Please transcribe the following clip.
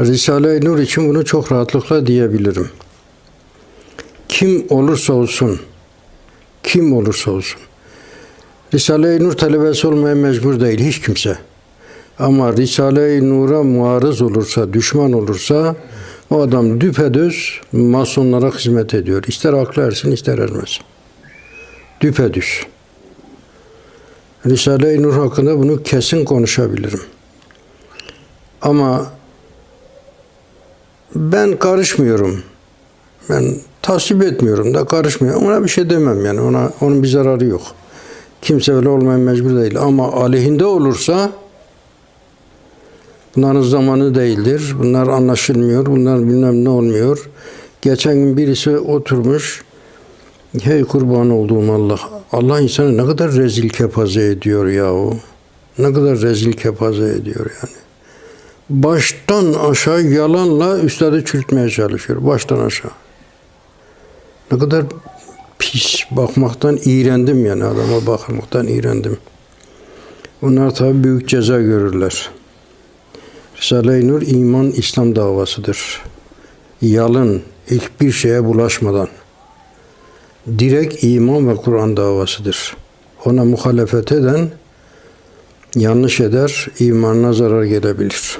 Risale-i Nur için bunu çok rahatlıkla diyebilirim. Kim olursa olsun, kim olursa olsun, Risale-i Nur talebesi olmaya mecbur değil hiç kimse. Ama Risale-i Nur'a muarız olursa, düşman olursa o adam düpedüz masonlara hizmet ediyor. İster aklı ersin ister ermez. Düpedüz. Risale-i Nur hakkında bunu kesin konuşabilirim. Ama ben karışmıyorum. Ben tasvip etmiyorum da karışmıyorum. Ona bir şey demem yani. Ona onun bir zararı yok. Kimse öyle olmaya mecbur değil. Ama aleyhinde olursa bunların zamanı değildir. Bunlar anlaşılmıyor. Bunlar bilmem ne olmuyor. Geçen gün birisi oturmuş. Hey kurban olduğum Allah. Allah insanı ne kadar rezil kepaze ediyor yahu. Ne kadar rezil kepaze ediyor yani. Baştan aşağı yalanla üstadı çürütmeye çalışıyor. Baştan aşağı. Ne kadar pis bakmaktan iğrendim yani adama bakmaktan iğrendim. Bunlar tabi büyük ceza görürler. Risale-i Nur iman İslam davasıdır. Yalın, hiçbir şeye bulaşmadan. Direkt iman ve Kur'an davasıdır. Ona muhalefet eden yanlış eder, imanına zarar gelebilir.